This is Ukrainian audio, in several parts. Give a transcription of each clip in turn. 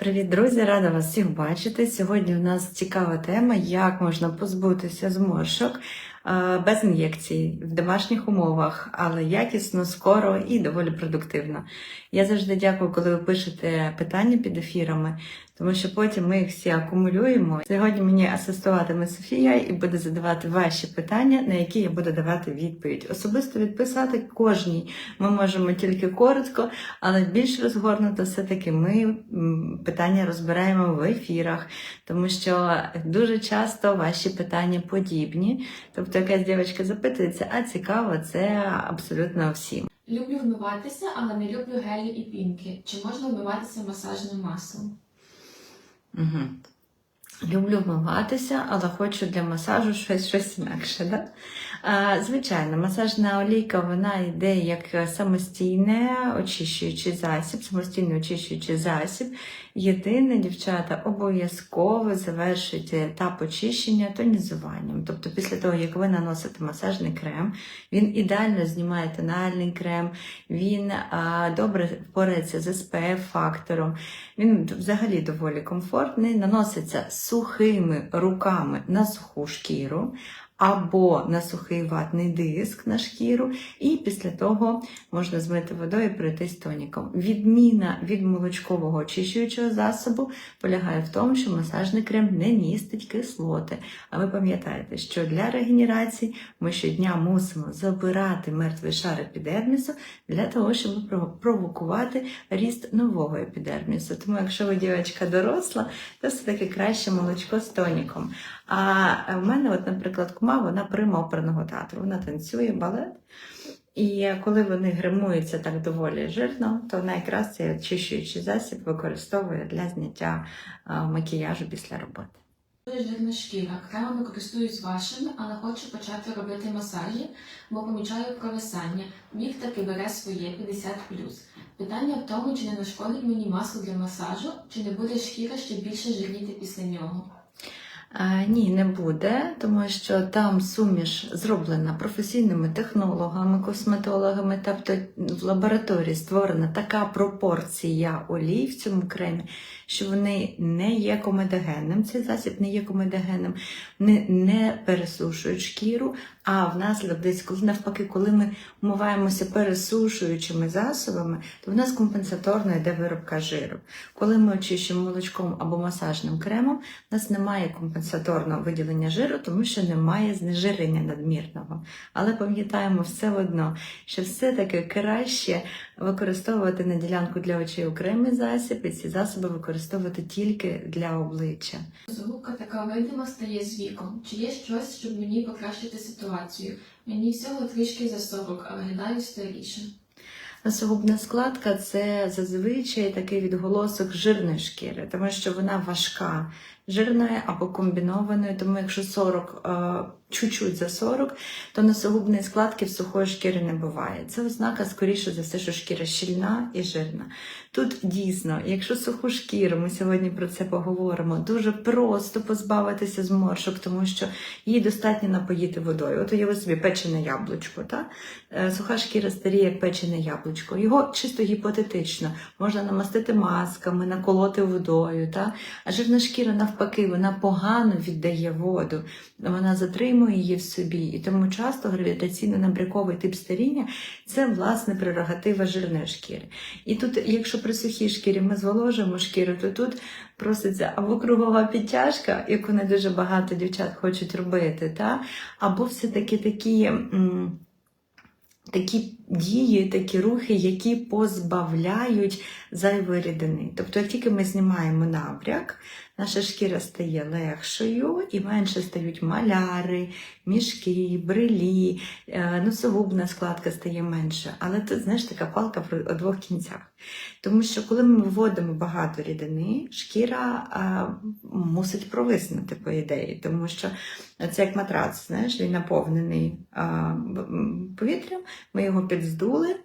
Привіт, друзі! Рада вас всіх бачити. Сьогодні у нас цікава тема, як можна позбутися зморшок без ін'єкцій в домашніх умовах, але якісно, скоро і доволі продуктивно. Я завжди дякую, коли ви пишете питання під ефірами, тому що потім ми їх всі акумулюємо. Сьогодні мені асистуватиме Софія і буде задавати ваші питання, на які я буду давати відповідь. Особисто відписати кожній ми можемо тільки коротко, але більш розгорнуто все-таки ми питання розбираємо в ефірах, тому що дуже часто ваші питання подібні. Тобто якась дівчинка запитується, а цікаво, це абсолютно всім. Люблю вмиватися, але не люблю гелі і пінки. Чи можна вмиватися масажним маслом? Угу. Люблю вмиватися, але хочу для масажу щось, щось інакше. Да? А, звичайно, масажна олійка вона йде як самостійне очищуючий засіб, самостійний очищуючий засіб. Єдине, дівчата, обов'язково завершуйте етап очищення тонізуванням. Тобто, після того, як ви наносите масажний крем, він ідеально знімає тональний крем, він а, добре впорається з SPF-фактором, він взагалі доволі комфортний, наноситься сухими руками на суху шкіру. Або на сухий ватний диск на шкіру, і після того можна змити водою і пройтись тоніком. Відміна від молочкового очищуючого засобу полягає в тому, що масажний крем не містить кислоти. А ви пам'ятаєте, що для регенерації ми щодня мусимо забирати мертвий шар епідермісу для того, щоб провокувати ріст нового епідермісу. Тому, якщо ви дівчинка доросла, то все-таки краще молочко з тоніком. А в мене, от, наприклад, кума, вона прима оперного театру, вона танцює балет. І коли вони гримуються так доволі жирно, то вона якраз очищуючий засіб використовує для зняття макіяжу після роботи. Жирна шкіра. Кремами користуюсь вашими, але хочу почати робити масажі, бо помічаю провисання. Вік таки бере своє 50 Питання в тому, чи не нашкодить мені масло для масажу, чи не буде шкіра ще більше жирніти після нього. Ні, не буде, тому що там суміш зроблена професійними технологами, косметологами, тобто в лабораторії створена така пропорція олій в цьому кремі, що вони не є комедогенним, цей засіб не є комедогенним, не, не пересушують шкіру, а внаслідок десь, коли навпаки, коли ми вмиваємося пересушуючими засобами, то в нас компенсаторно йде виробка жиру. Коли ми очищуємо молочком або масажним кремом, у нас немає компенсаторного виділення жиру, тому що немає знежирення надмірного. Але пам'ятаємо все одно, що все-таки краще використовувати на ділянку для очей окремий засіб, і ці засоби використовувати тільки для обличчя. Згубка така видима стає з віком. Чи є щось, щоб мені покращити ситуацію? Мені всього трішки за 40, а виглядаю старіше. Носогубна складка це зазвичай такий відголосок жирної шкіри, тому що вона важка, жирної або комбінованої. Тому якщо 40 е, чуть-чуть за 40, то носогубної складки в сухої шкіри не буває. Це ознака, скоріше за все, що шкіра щільна і жирна. Тут дійсно, якщо суху шкіру, ми сьогодні про це поговоримо, дуже просто позбавитися зморшок, тому що її достатньо напоїти водою. От уяви собі печене яблучко. Та? Е, Суха шкіра старіє, як печене яблучко. Його чисто гіпотетично можна намастити масками, наколоти водою. Та? А жирна шкіра, навпаки, вона погано віддає воду, вона затримує її в собі. І тому часто гравітаційно-набряковий тип старіння це власне прерогатива жирної шкіри. І тут, якщо при сухій шкірі ми зволожуємо шкіру, то тут проситься або кругова підтяжка, яку не дуже багато дівчат хочуть робити, та? або все-таки такі. Такі дії, такі рухи, які позбавляють зайвої рідини. Тобто, як тільки ми знімаємо набряк, наша шкіра стає легшою і менше стають маляри, мішки, брелі, е, носогубна складка стає менше. Але тут, знаєш, така палка в двох кінцях. Тому що коли ми виводимо багато рідини, шкіра а, мусить провиснути, по ідеї, тому що це як матрац, знаєш, він наповнений а, повітрям, ми його підздули.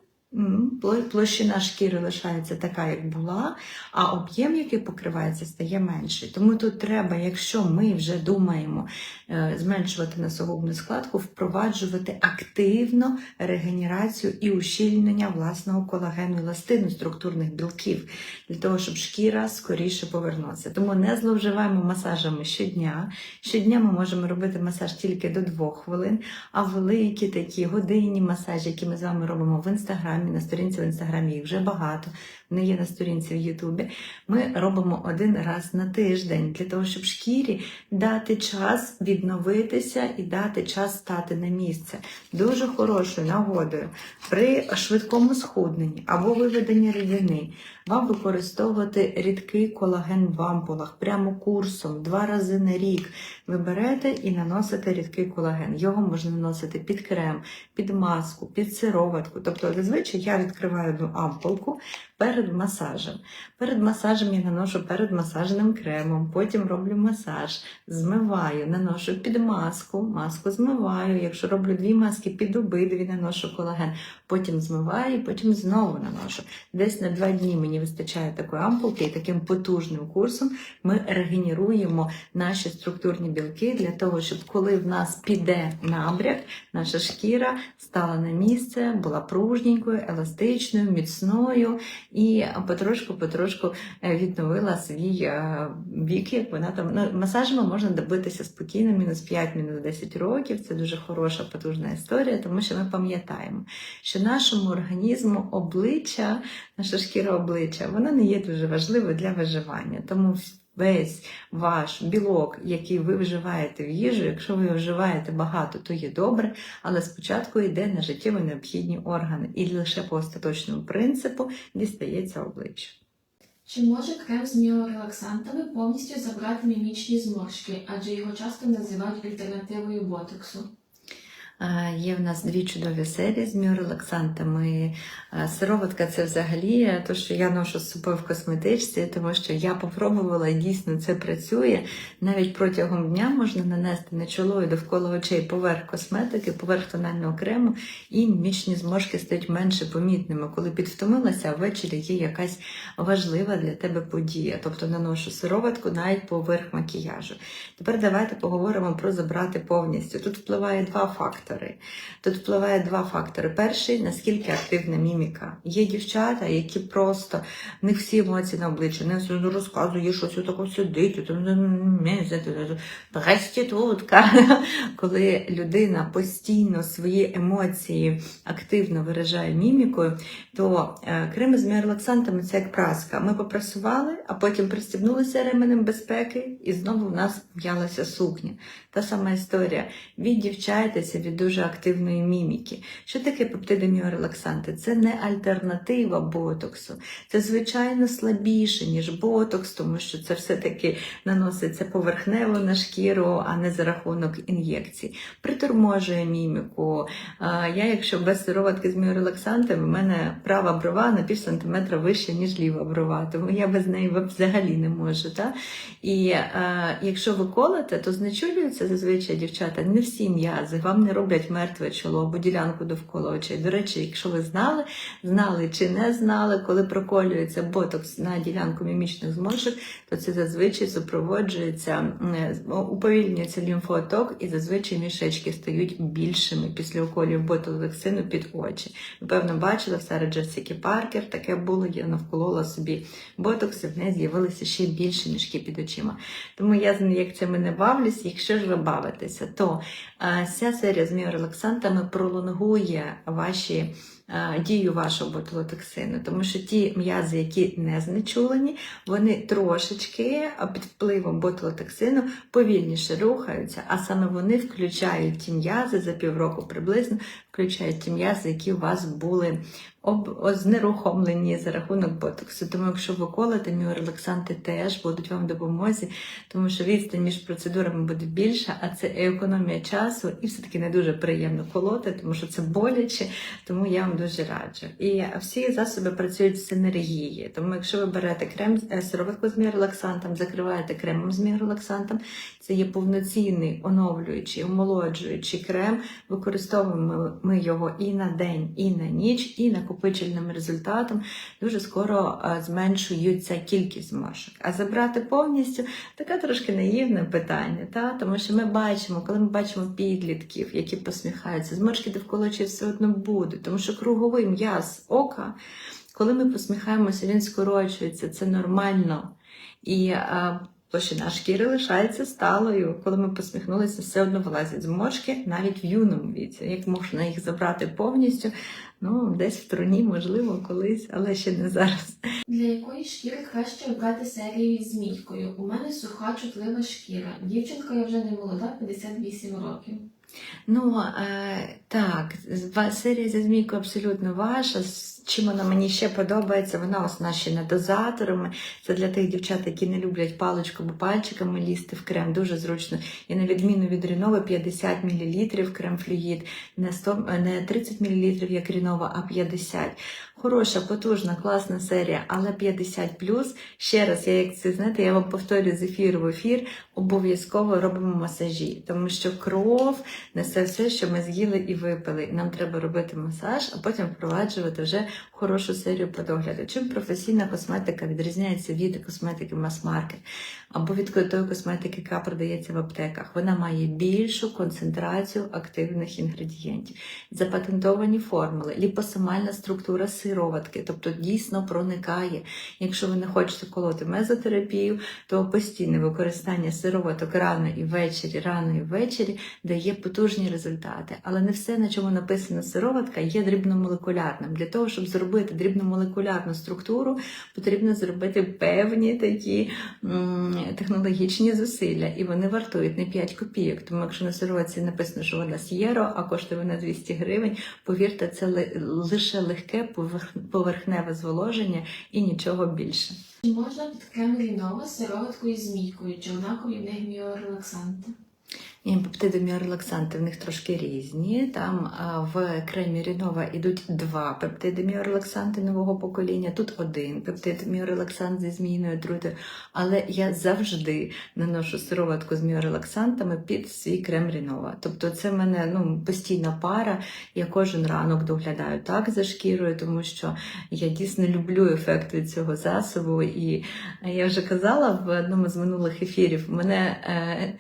Площина шкіри лишається така, як була, а об'єм, який покривається, стає менший. Тому тут треба, якщо ми вже думаємо е, зменшувати носогубну складку, впроваджувати активно регенерацію і ущільнення власного колагену, еластину, структурних білків, для того, щоб шкіра скоріше повернулася. Тому не зловживаємо масажами щодня. Щодня ми можемо робити масаж тільки до 2 хвилин, а великі такі годинні масажі, які ми з вами робимо в інстаграмі, на сторінці в інстаграмі їх вже багато. Вони є на сторінці в Ютубі. Ми робимо один раз на тиждень для того, щоб шкірі дати час відновитися і дати час стати на місце. Дуже хорошою нагодою при швидкому схудненні або виведенні рідини вам використовувати рідкий колаген в ампулах прямо курсом два рази на рік. Ви берете і наносите рідкий колаген. Його можна наносити під крем, під маску, під сироватку. Тобто, зазвичай я відкриваю одну ампулку перед масажем. Перед масажем я наношу перед масажним кремом, потім роблю масаж, змиваю, наношу під маску, маску змиваю. Якщо роблю дві маски, під обидві наношу колаген, потім змиваю, потім знову наношу. Десь на два дні мені вистачає такої ампулки, і таким потужним курсом ми регенеруємо наші структурні білки для того, щоб коли в нас піде набряк, наша шкіра стала на місце, була пружненькою, еластичною, міцною і потрошку-потрошку е, відновила свій е, вік, як вона там ну, масажами можна добитися спокійно, мінус 5, мінус 10 років. Це дуже хороша, потужна історія, тому що ми пам'ятаємо, що нашому організму обличчя, наша шкіра обличчя, вона не є дуже важливою для виживання. Тому весь ваш білок, який ви вживаєте в їжу, якщо ви вживаєте багато, то є добре, але спочатку йде на життєво необхідні органи, і лише по остаточному принципу дістається обличчя. Чи може крем з міорелаксантами повністю забрати мімічні зморшки, адже його часто називають альтернативою ботоксу? Є в нас дві чудові серії з міорелаксантами. Е, Сироватка це взагалі те, що я ношу з собою в косметичці, тому що я попробувала і дійсно це працює. Навіть протягом дня можна нанести на чоло і довкола очей поверх косметики, поверх тонального крему, і мімічні зморшки стають менше помітними. Коли підвтомилася, ввечері є якась важлива для тебе подія. Тобто наношу сироватку навіть поверх макіяжу. Тепер давайте поговоримо про забрати повністю. Тут впливає два фактори. Тут впливає два фактори. Перший наскільки активна міміка. Є дівчата, які просто них всі емоції на обличчі, не розказує, що це таке сидить, проститутка. Коли людина постійно свої емоції активно виражає мімікою, то е, креми з міорелаксантами це як праска. Ми попрасували, а потім пристібнулися ременем безпеки, і знову в нас в'ялася сукня. Та сама історія. Віддівчайтеся від дуже активної міміки. Що таке пептиди міорелаксанти? Це не альтернатива ботоксу. Це звичайно слабіше, ніж ботокс, тому що це все-таки наноситься поверхнево на шкіру, а не за рахунок ін'єкцій. Приторможує міміку. Я, якщо без сироватки з міорелаксантами, в мене права брова на пів сантиметра вища, ніж ліва брова, тому я без неї взагалі не можу. Та? І якщо ви колите, то знечулюються зазвичай дівчата не всі м'язи, вам не роблять мертве чоло або ділянку довкола очей. До речі, якщо ви знали, знали чи не знали, коли проколюється ботокс на ділянку мімічних зморшок, то це зазвичай супроводжується, е, уповільнюється лімфооток, і зазвичай мішечки стають більшими після уколів ботулексину під очі. Ви певно бачили в Сари Джесіки Паркер, таке було, я навколола собі ботокс, і в неї з'явилися ще більше мішки під очима. Тому я з ін'єкціями не бавлюсь. Якщо ж ви бавитеся, то е, ця серія з міорелаксантами пролонгує ваші. е, Дію вашого ботулотоксину, тому що ті м'язи, які не знечулені, вони трошечки під впливом ботулотоксину повільніше рухаються, а саме вони включають ті м'язи за півроку приблизно, включають ті м'язи, які у вас були об, знерухомлені за рахунок ботоксу. Тому якщо ви колите, міорелаксанти теж будуть вам в допомозі, тому що відстань між процедурами буде більша, а це економія часу, і все-таки не дуже приємно колоти, тому що це боляче, тому я вам дуже раджу. І всі засоби працюють в синергії. Тому якщо ви берете крем е, сироватку з міорелаксантом, закриваєте кремом з міорелаксантом, це є повноцінний оновлюючий, омолоджуючий крем. Використовуємо ми його і на день, і на ніч, і накопичувальним результатом дуже скоро е, зменшується кількість зморшок. А забрати повністю таке трошки наївне питання, та? тому що ми бачимо, коли ми бачимо підлітків, які посміхаються, зморшки довкола очей все одно будуть, тому що круговий м'яз ока, коли ми посміхаємося, він скорочується, це нормально. І е, площина шкіри лишається сталою. Коли ми посміхнулися, все одно вилазять зморшки навіть в юному віці. Як можна їх забрати повністю? Ну, десь в труні, можливо, колись, але ще не зараз. Для якої шкіри краще обрати серію з змійкою? У мене суха чутлива шкіра. Дівчинка я вже не молода, 58 років. Ну е, так, серія зі змійкою абсолютно ваша. Чим вона мені ще подобається, вона оснащена дозаторами. Це для тих дівчат, які не люблять паличку або пальчиками лізти в крем. Дуже зручно. І на відміну від Рінова 50 мл крем флюїд, не 100, не 30 мл, як Рінова, а 50. Хороша, потужна, класна серія, але 50 Ще раз, я як це знаєте, я вам повторюю з ефіру в ефір. Обов'язково робимо масажі, тому що кров несе все, що ми з'їли і випили. Нам треба робити масаж, а потім впроваджувати вже хорошу серію по догляду. Чим професійна косметика відрізняється від косметики мас-маркет або від тої косметики, яка продається в аптеках. Вона має більшу концентрацію активних інгредієнтів, запатентовані формули, ліпосомальна структура сироватки, тобто дійсно проникає. Якщо ви не хочете колоти мезотерапію, то постійне використання сироваток рано і ввечері, рано і ввечері дає потужні результати. Але не все, на чому написана сироватка, є дрібномолекулярним. Для того, щоб зробити дрібномолекулярну структуру, потрібно зробити певні такі м, технологічні зусилля, і вони вартують не 5 копійок. Тому якщо на сироватці написано, що вона с'єро, а коштує вона 200 гривень, повірте, це ли- лише легке поверх- поверхневе зволоження і нічого більше. Чи можна під крем сироватку і змійкою? Чи однакові в них міорелаксанти? Пептиди міорелаксанти в них трошки різні. Там в кремі Рінова йдуть два пептиди міорелаксанти нового покоління. Тут один пептид міорелаксант зі змійною трутою. Але я завжди наношу сироватку з міорелаксантами під свій крем Рінова. Тобто це в мене ну, постійна пара. Я кожен ранок доглядаю так за шкірою, тому що я дійсно люблю ефект від цього засобу. І я вже казала в одному з минулих ефірів, мене е,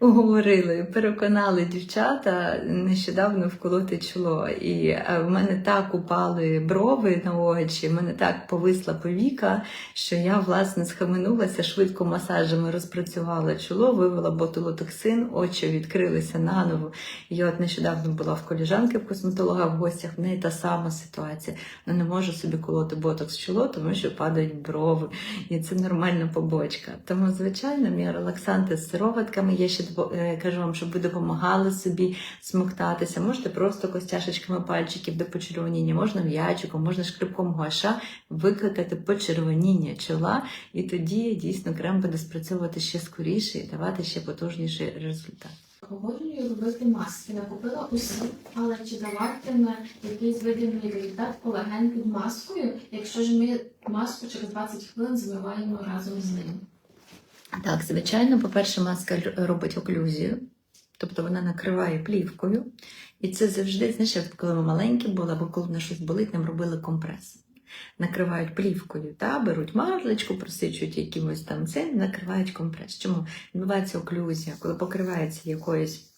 уговорили, переконали дівчата нещодавно вколоти чоло. І е, в мене так упали брови на очі, в мене так повисла повіка, що я власне схаменулася, швидко масажами розпрацювала чоло, вивела ботулотоксин, очі відкрилися наново. І я от нещодавно була в коліжанки в косметолога в гостях, в неї та сама ситуація. Вона не може собі колоти ботокс чоло, тому що падають брови. І це нормальна побочка. Тому, звичайно, мій релаксанти з сироватками. Я ще е, кажу вам, щоб ви допомагали собі смоктатися. Можете просто костяшечками пальчиків до почервоніння, можна м'ячиком, можна шкребком гуаша викликати почервоніння чола, і тоді дійсно крем буде спрацьовувати ще скоріше і давати ще потужніший результат. Погоджую робити маски. Накупила усі, але чи даватиме якийсь видимий результат колаген під маскою, якщо ж ми маску через 20 хвилин змиваємо разом з ним? Так, звичайно, по-перше, маска робить оклюзію, тобто вона накриває плівкою. І це завжди, знаєш, коли ми маленькі були, або коли на щось болить, нам робили компрес. Накривають плівкою, та, беруть марлечку, просичують якимось там це, накривають компрес. Чому? Відбувається оклюзія, коли покривається якоюсь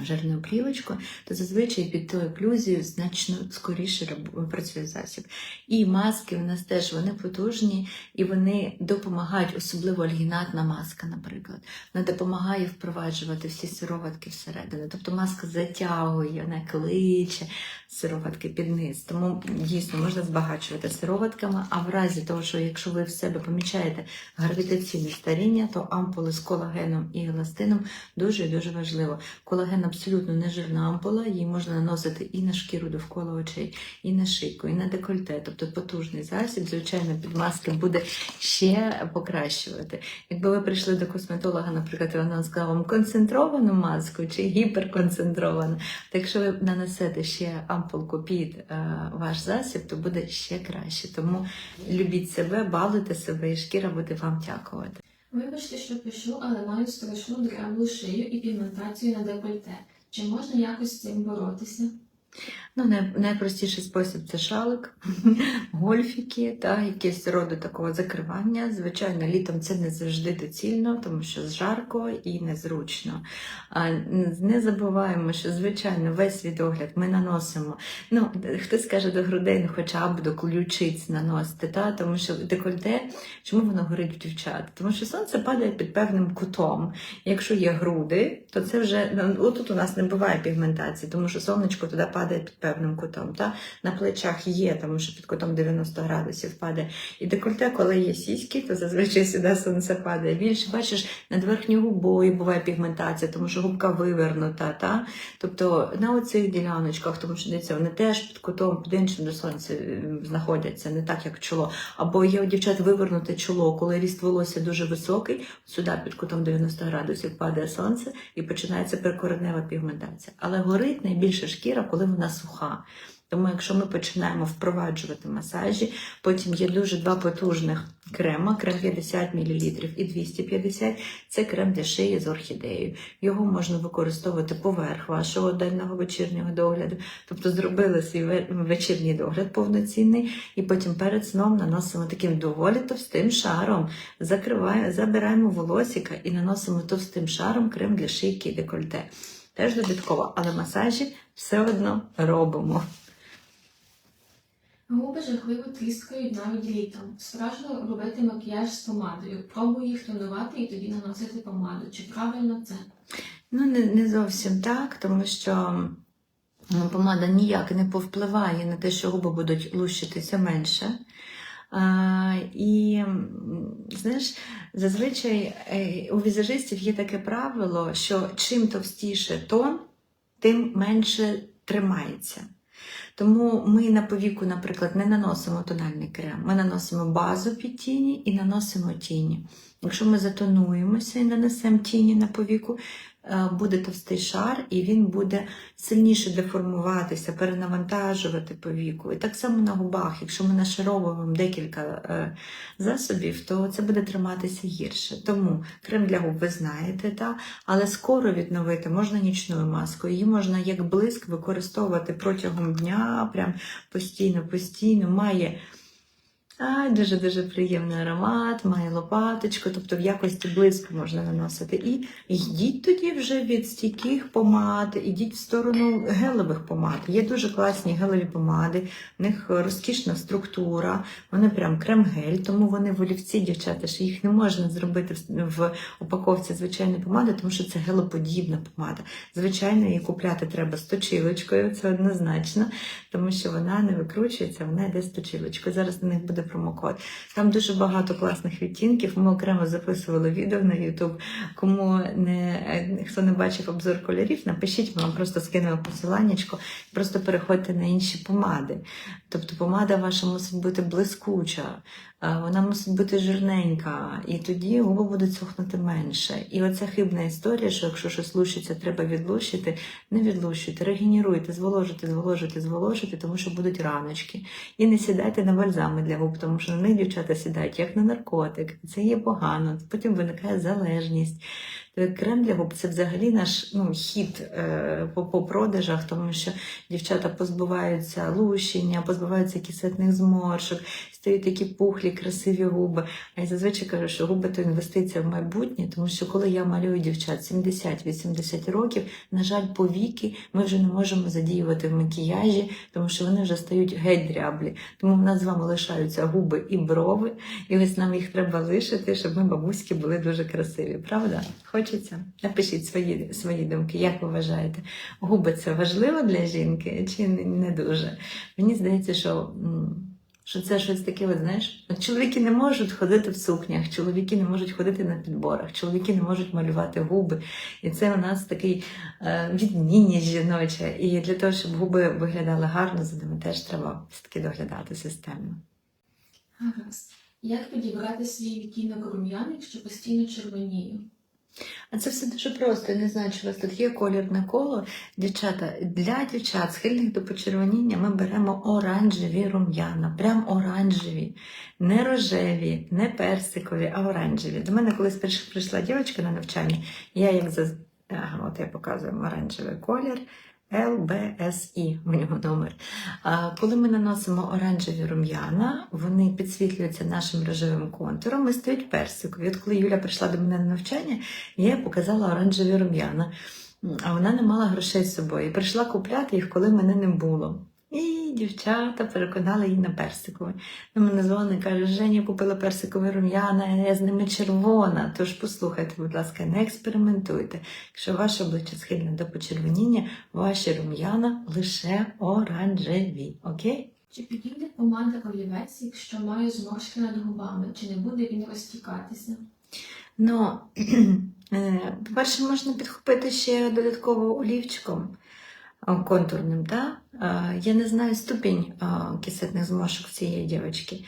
жирною плівочкою, то зазвичай під тою оклюзією значно скоріше працює засіб. І маски у нас теж вони потужні і вони допомагають, особливо альгінатна маска, наприклад. Вона допомагає впроваджувати всі сироватки всередину. Тобто маска затягує, вона кличе сироватки під низ. Тому дійсно можна збагачувати сироватками. А в разі того, що якщо ви в себе помічаєте гравітаційне старіння, то ампули з колагеном і еластином дуже і дуже важливо. Колаген абсолютно не жирна ампула, її можна наносити і на шкіру довкола очей, і на шийку, і на декольте, тобто потужний засіб, звичайно, під маски буде ще покращувати. Якби ви прийшли до косметолога, наприклад, і вона сказала вам концентровану маску чи гіперконцентровану, то якщо ви нанесете ще ампулку під е, ваш засіб, то буде ще краще. Тому любіть себе, балуйте себе, і шкіра буде вам дякувати. Вибачте, що пишу, але маю страшну дряблу шию і пігментацію на декольте. Чи можна якось з цим боротися? Ну, найпростіший спосіб це шалик, гольфіки, та, якісь роду такого закривання. Звичайно, літом це не завжди доцільно, тому що жарко і незручно. А, не забуваємо, що, звичайно, весь свідогляд ми наносимо. Ну, хтось каже до грудей, ну, хоча б до ключиць наносити, та, тому що декольте, чому воно горить в дівчат? Тому що сонце падає під певним кутом. Якщо є груди, то це вже ну, отут у нас не буває пігментації, тому що сонечко туди падає під певним кутом. Та? На плечах є, тому що під кутом 90 градусів падає. І декольте, коли є сіськи, то зазвичай сюди сонце падає. Більше бачиш, над верхньою губою буває пігментація, тому що губка вивернута. Та? Тобто на оцих діляночках, тому що дивіться, вони теж під кутом під іншим до сонця е, знаходяться, не так як чоло. Або є у дівчат вивернуте чоло, коли ріст волосся дуже високий, сюди під кутом 90 градусів падає сонце і починається прикоренева пігментація. Але горить найбільше шкіра, коли вона суха. Тому якщо ми починаємо впроваджувати масажі, потім є дуже два потужних крема, крем 50 мл і 250 це крем для шиї з орхідеєю. Його можна використовувати поверх вашого денного вечірнього догляду. Тобто зробили свій вечірній догляд повноцінний, і потім перед сном наносимо таким доволі товстим шаром, закриваємо, забираємо волосика і наносимо товстим шаром крем для шийки і декольте. Теж додатково, але масажі все одно робимо. Губи жахливо тріскають навіть літом. Страшно робити макіяж з помадою. Пробую їх тонувати і тоді наносити помаду. Чи правильно це? Ну, не, не зовсім так, тому що помада ніяк не повпливає на те, що губи будуть лущитися менше. І знаєш, зазвичай е, у візажистів є таке правило, що чим товстіше тон, тим менше тримається. Тому ми на повіку, наприклад, не наносимо тональний крем, ми наносимо базу під тіні і наносимо тіні. Якщо ми затонуємося і нанесемо тіні на повіку, е, буде товстий шар, і він буде сильніше деформуватися, перенавантажувати повіку. І так само на губах, якщо ми нашаровуємо декілька е, засобів, то це буде триматися гірше. Тому крем для губ ви знаєте, та? але скоро відновити можна нічною маскою. Її можна як блиск використовувати протягом дня, прям постійно, постійно. Має дуже-дуже приємний аромат, має лопаточку, тобто в якості блиску можна наносити. І йдіть тоді вже від стійких помад, ідіть в сторону гелевих помад. Є дуже класні гелеві помади, в них розкішна структура, вони прям крем-гель, тому вони в олівці, дівчата, що їх не можна зробити в упаковці звичайної помади, тому що це гелоподібна помада. Звичайно, її купляти треба з точилочкою, це однозначно, тому що вона не викручується, вона йде з точилочкою. Зараз на них буде промокод. Там дуже багато класних відтінків. Ми окремо записували відео на YouTube. Кому не хто не бачив обзор кольорів, напишіть, ми вам просто скинемо посиланнячко, просто переходьте на інші помади. Тобто помада ваша мусить бути блискуча, вона мусить бути жирненька, і тоді губи будуть сохнути менше. І оця хибна історія, що якщо щось лущиться, треба відлущити, не відлущуйте, регенеруйте, зволожуйте, зволожуйте, зволожуйте, тому що будуть раночки. І не сідайте на бальзами для губ, тому що на них дівчата сідають як на наркотик. Це є погано. Потім виникає залежність. Крем для губ це взагалі наш ну, хід е, по, по продажах, тому що дівчата позбуваються лущення, позбуваються кисетних зморшок, стають такі пухлі, красиві губи. А я зазвичай кажу, що губи то інвестиція в майбутнє, тому що коли я малюю дівчат 70-80 років, на жаль, повіки ми вже не можемо задіювати в макіяжі, тому що вони вже стають геть дряблі. Тому в нас з вами лишаються губи і брови, і ось нам їх треба лишити, щоб ми бабуськи були дуже красиві. Правда? Хочеться? Напишіть свої, свої думки, як ви вважаєте, губи це важливо для жінки чи не, дуже? Мені здається, що. що це щось таке, от, знаєш, чоловіки не можуть ходити в сукнях, чоловіки не можуть ходити на підборах, чоловіки не можуть малювати губи. І це у нас такий е, відмінність жіноча. І для того, щоб губи виглядали гарно, за ними теж треба все-таки доглядати системно. Як підібрати свій відтінок рум'ян, якщо постійно червонію? А це все дуже просто. Я не знаю, чи у вас тут є колірне коло. Дівчата, для дівчат, схильних до почервоніння, ми беремо оранжеві рум'яна, прям оранжеві, не рожеві, не персикові, а оранжеві. До мене колись прийшла дівчинка на навчання, я як за ага, от я показую оранжевий колір. LBSI в нього номер. Коли ми наносимо оранжеві рум'яна, вони підсвітлюються нашим рожевим контуром і стають персикові. От коли Юля прийшла до мене на навчання, я їй показала оранжеві рум'яна. А вона не мала грошей з собою. І прийшла купляти їх, коли мене не було. І дівчата переконали її на персикові. Вона мене дзвонить і каже, Женя купила персикові рум'яна, я з ними червона. Тож послухайте, будь ласка, не експериментуйте. Якщо ваше обличчя схильне до почервоніння, ваші рум'яна лише оранжеві. Окей? Чи підійде помада олівець, якщо маю зморшки над губами, чи не буде він розтікатися? Ну, е, по-перше, можна підхопити ще додатково олівчиком контурним, так? Я не знаю ступінь кисетних зморшок цієї дівчинки.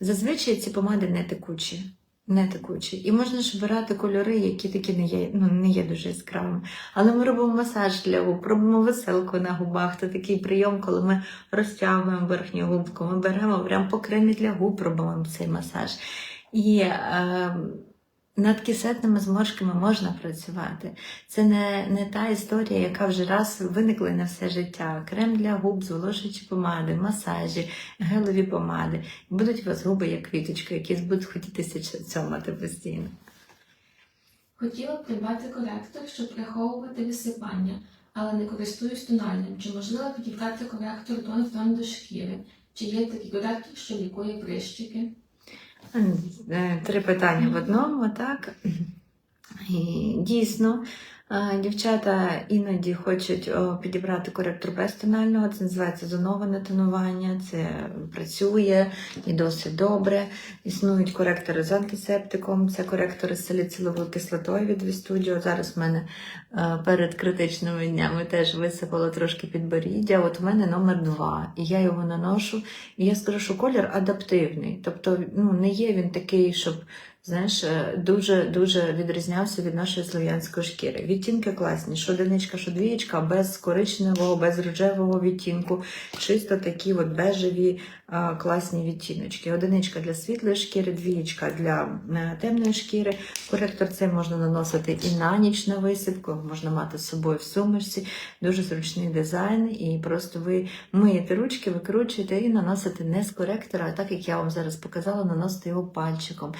Зазвичай ці помади не текучі. Не текучі. І можна ж обирати кольори, які такі не є, ну, не є дуже яскравими. Але ми робимо масаж для губ, робимо веселку на губах. Це такий прийом, коли ми розтягуємо верхню губку, ми беремо прямо по для губ, робимо цей масаж. І е, над кисетними зморшками можна працювати. Це не, не та історія, яка вже раз виникла на все життя. Крем для губ, зволожуючі помади, масажі, гелові помади. Будуть у вас губи як квіточка, які будуть хотітися цьомати постійно. Хотіла б придбати коректор, щоб приховувати висипання, але не користуюсь тональним. Чи можливо підібрати коректор тон в тон до шкіри? Чи є такий коректор, що лікує прищики? Е, Три питання в одному, так? І дійсно, дівчата іноді хочуть підібрати коректор без тонального, це називається зоноване тонування, це працює і досить добре. Існують коректори з антисептиком, це коректори з саліциловою кислотою від Вістудіо. Зараз в мене е, перед критичними днями теж висипало трошки підборіддя. От у мене номер два, і я його наношу. І я скажу, що колір адаптивний. Тобто ну, не є він такий, щоб знаєш, е, дуже дуже відрізнявся від нашої слов'янської шкіри. Відтінки класні, що одиничка, що двієчка, без коричневого, без рожевого відтінку, чисто такі от бежеві а, класні відтіночки. Одиничка для світлої шкіри, двієчка для е, темної шкіри. Коректор цей можна наносити і на ніч на висипку, можна мати з собою в сумочці. Дуже зручний дизайн, і просто ви миєте ручки, викручуєте і наносите не з коректора, а так як я вам зараз показала, наносите його пальчиком.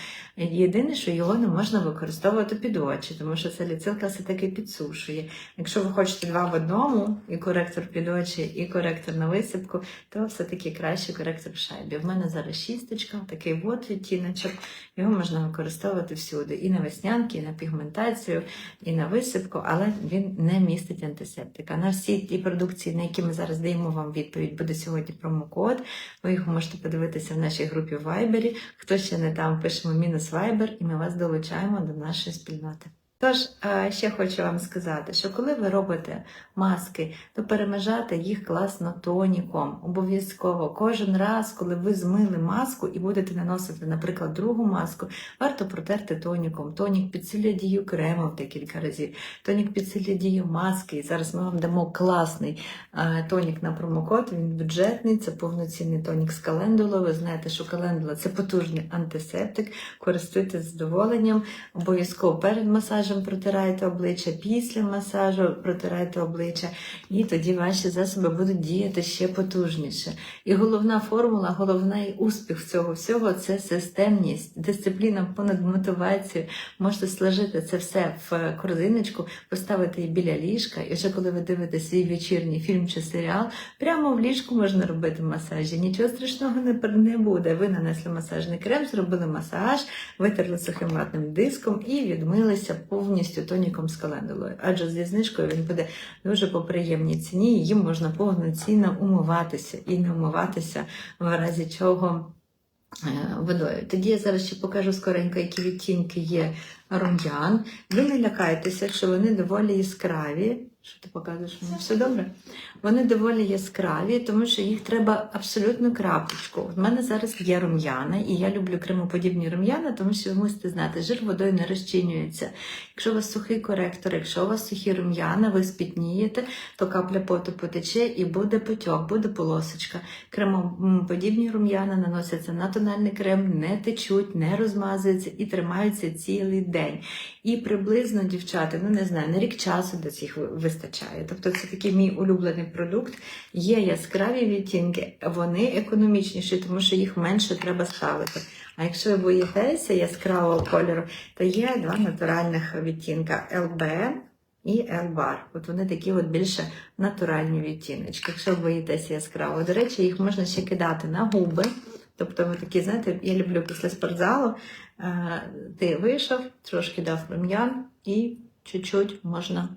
Єдине, що його не можна використовувати під очі, тому що ця ліцилка все-таки підсушує. Якщо ви хочете два в одному, і коректор під очі, і коректор на висипку, то все-таки краще коректор в шайбі. В мене зараз шісточка, такий от відтіночок. Його можна використовувати всюди. І на веснянки, і на пігментацію, і на висипку, але він не містить антисептика. На всі ті продукції, на які ми зараз даємо вам відповідь, буде сьогодні промокод. Ви його можете подивитися в нашій групі в Viber. Хто ще не там, пишемо мінус Viber, і ми вас долучаємо до нашої спільноти. Тож, е, ще хочу вам сказати, що коли ви робите маски, то перемежати їх класно тоніком. Обов'язково кожен раз, коли ви змили маску і будете наносити, наприклад, другу маску, варто протерти тоніком. Тонік підсилює дію крему декілька разів, тонік підсилює дію маски. І зараз ми вам дамо класний е, тонік на промокод. Він бюджетний, це повноцінний тонік з календулою. Ви знаєте, що календула це потужний антисептик. Користуйтесь задоволенням. Обов'язково перед масажем протирайте обличчя, після масажу протирайте обличчя, і тоді ваші засоби будуть діяти ще потужніше. І головна формула, головний успіх цього всього це системність, дисципліна понад мотивацію. Можете сложити це все в корзиночку, поставити її біля ліжка, і вже коли ви дивитесь свій вечірній фільм чи серіал, прямо в ліжку можна робити масажі. Нічого страшного не, буде. Ви нанесли масажний крем, зробили масаж, витерли сухим ватним диском і відмилися повністю тоніком з календулою. Адже зі знижкою він буде дуже по приємній ціні, і їм можна повноцінно умиватися і не умиватися в разі чого. е, Водою. Тоді я зараз ще покажу скоренько, які відтінки є рум'ян. Ви не лякайтеся, що вони доволі яскраві. Що ти показуєш? мені? Все добре? Вони доволі яскраві, тому що їх треба абсолютно крапочку. У мене зараз є рум'яна, і я люблю кремоподібні рум'яна, тому що ви мусите знати, жир водою не розчинюється. Якщо у вас сухий коректор, якщо у вас сухі рум'яна, ви спітнієте, то капля поту потече і буде потьок, буде полосочка. Кремоподібні рум'яна наносяться на тональний крем, не течуть, не розмазуються і тримаються цілий день. І приблизно, дівчата, ну не знаю, на рік часу десь їх ви- вистачає. Тобто це такий мій улюблений продукт. Є яскраві відтінки, вони економічніші, тому що їх менше треба ставити. А якщо ви боїтеся яскравого кольору, то є два натуральних відтінка LB і L-Bar. От вони такі от більше натуральні відтіночки. Якщо ви боїтеся яскравого, до речі, їх можна ще кидати на губи. Тобто ви такі, знаєте, я люблю після спортзалу. е, Ти вийшов, трошки дав рум'ян і чуть-чуть можна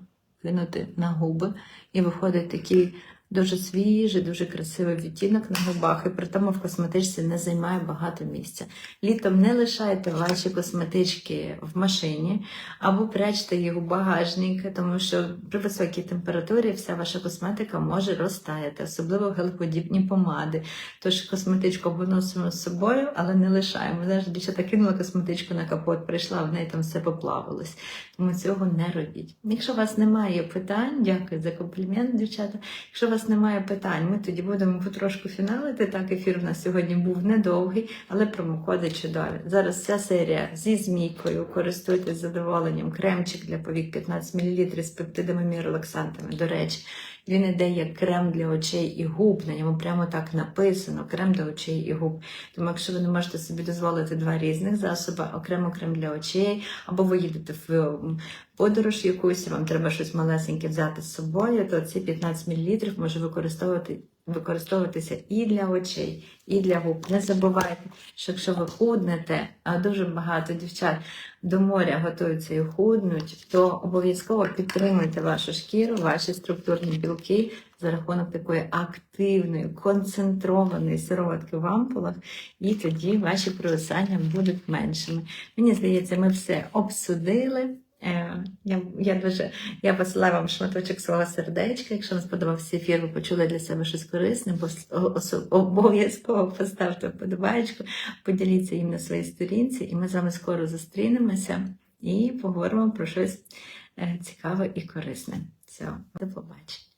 кинути на губи. І виходить такий дуже свіжий, дуже красивий відтінок на губах. І при тому в косметичці не займає багато місця. Літом не лишайте ваші косметички в машині або прячте їх у багажник, тому що при високій температурі вся ваша косметика може розтаяти, особливо гелеподібні помади. Тож косметичку виносимо з собою, але не лишаємо. Знаєш, дівчата кинула косметичку на капот, прийшла, в неї там все поплавилось. Тому цього не робіть. Якщо у вас немає питань, дякую за комплімент, дівчата. Якщо у вас немає питань, ми тоді будемо потрошку фіналити. Так, ефір у нас сьогодні був недовгий, але промокоди чудові. Зараз вся серія зі змійкою. Користуйтесь задоволенням. Кремчик для повік 15 мл з пептидами і релаксантами. До речі, він іде як крем для очей і губ. На ньому прямо так написано: крем для очей і губ. Тому якщо ви не можете собі дозволити два різних засоби, окремо крем для очей, або ви їдете в подорож якусь, вам треба щось малесеньке взяти з собою, то ці 15 мл може використовувати. Використовуватися і для очей, і для губ. Не забувайте, що якщо ви худнете, а дуже багато дівчат до моря готуються і худнуть, то обов'язково підтримуйте вашу шкіру, ваші структурні білки за рахунок такої активної, концентрованої сироватки в ампулах, і тоді ваші провисання будуть меншими. Мені здається, ми все обсудили. Е, Я, я дуже я посилаю вам шматочок свого сердечка. Якщо вам сподобався ефір, ви почули для себе щось корисне, бо обов'язково поставте вподобайку, поділіться їм на своїй сторінці, і ми з вами скоро зустрінемося і поговоримо про щось е, цікаве і корисне. Все, до побачення.